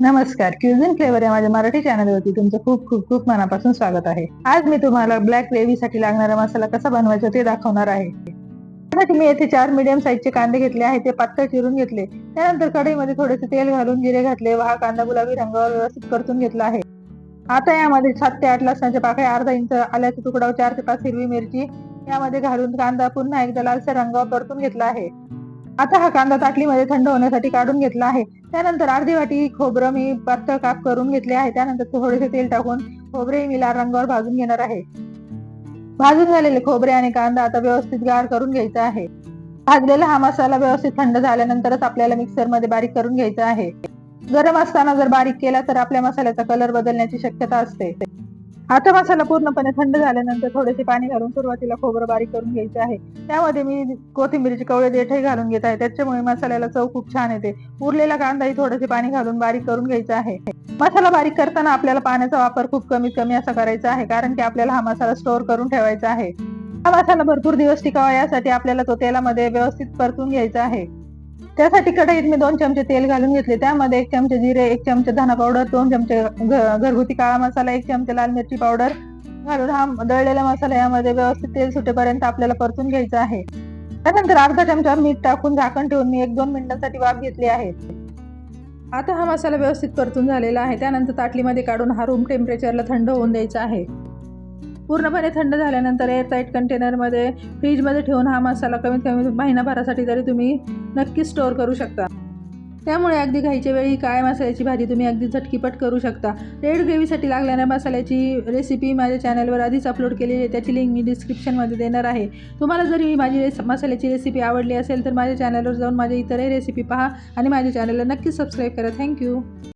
नमस्कार. Cuisine flavour या माझ्या मराठी चॅनलवरती तुमचं खूप खूप खूप मनापासून स्वागत आहे. आज मी तुम्हाला ब्लॅक ग्रेव्हीसाठी लागणारा मसाला कसा बनवायचा ते दाखवणार आहे. त्यासाठी मी येथे चार मीडियम साईजचे कांदे घेतले आहे ते पातळ चिरून घेतले. त्यानंतर कढईमध्ये थोडेसे तेल घालून जिरे घातले. व हा कांदा गुलाबी रंगावर व्यवस्थित परतून घेतला आहे. आता यामध्ये सात ते आठ लसणाच्या पाकळ्या अर्धा इंच आल्याचा तुकडा व चार ते पाच हिरवी मिरची यामध्ये घालून कांदा पुन्हा एकदा लालसर रंगावर परतून घेतला आहे. आता हा कांदा ताटलीमध्ये थंड होण्यासाठी काढून घेतला आहे. त्यानंतर अर्धी वाटी खोबरं मी पातळ काप करून घेतले आहे. त्यानंतर थोडेसे तेल टाकून खोबरे मी लाल रंगावर भाजून घेणार आहे. भाजून झालेले खोबरे आणि कांदा आता व्यवस्थित गार करून घ्यायचा आहे. भाजलेला हा मसाला व्यवस्थित थंड झाल्यानंतरच आपल्याला मिक्सरमध्ये बारीक करून घ्यायचा आहे. गरम असताना जर बारीक केला तर आपल्या मसाल्याचा कलर बदलण्याची शक्यता असते. आता मसाला पूर्णपणे थंड झाल्यानंतर थोडेसे पाणी घालून सुरुवातीला खोबरं बारीक करून घ्यायचे आहे. त्यामध्ये मी कोथिंबीरची कवळे देठही घालून घेत आहे त्याच्यामुळे मसाल्याला चव खूप छान येते. उरलेला कांदाही थोडेसे पाणी घालून बारीक करून घ्यायचा आहे. मसाला बारीक करताना आपल्याला पाण्याचा वापर खूप कमीत कमी असा करायचा आहे कारण की आपल्याला हा मसाला स्टोअर करून ठेवायचा आहे. हा मसाला भरपूर दिवस टिकावा यासाठी आपल्याला तो तेलामध्ये व्यवस्थित परतून घ्यायचा आहे. त्यासाठी कढईत मी दोन चमचे तेल घालून घेतले. त्यामध्ये एक चमचे जिरे एक चमचे धना पावडर दोन चमचे घरगुती काळा मसाला एक चमचे लाल मिरची पावडर घालून हा दळलेला मसाला यामध्ये व्यवस्थित तेल सुटेपर्यंत आपल्याला परतून घ्यायचा आहे. त्यानंतर अर्धा चमचा मीठ टाकून झाकण ठेवून मी एक दोन मिनिटांसाठी वाफ घेतली आहे. आता हा मसाला व्यवस्थित परतून झालेला आहे. त्यानंतर ताटलीमध्ये काढून हा रूम टेम्परेचरला थंड होऊन द्यायचा आहे. पूर्णपणे थंड झाल्यानंतर एअरटाईट कंटेनरमध्ये फ्रीजमध्ये ठेवून हा मसाला कमीत कमी महिनाभरासाठी तरी तुम्ही नक्की स्टोअर करू शकता. त्यामुळे अगदी घाईच्या वेळी काय मसाल्याची भाजी तुम्ही अगदी झटकीपट करू शकता. रेड ग्रेव्हीसाठी लागणाऱ्या मसाल्याची रेसिपी माझ्या चॅनलवर आधीच अपलोड केलेली आहे. त्याची लिंक मी डिस्क्रिप्शनमध्ये देणार आहे. तुम्हाला जर ही माझी रेस मसाल्याची रेसिपी आवडली असेल तर माझ्या चॅनलवर जाऊन माझ्या इतरही रेसिपी पहा आणि माझ्या चॅनलला नक्की सबस्क्राईब करा. थँक्यू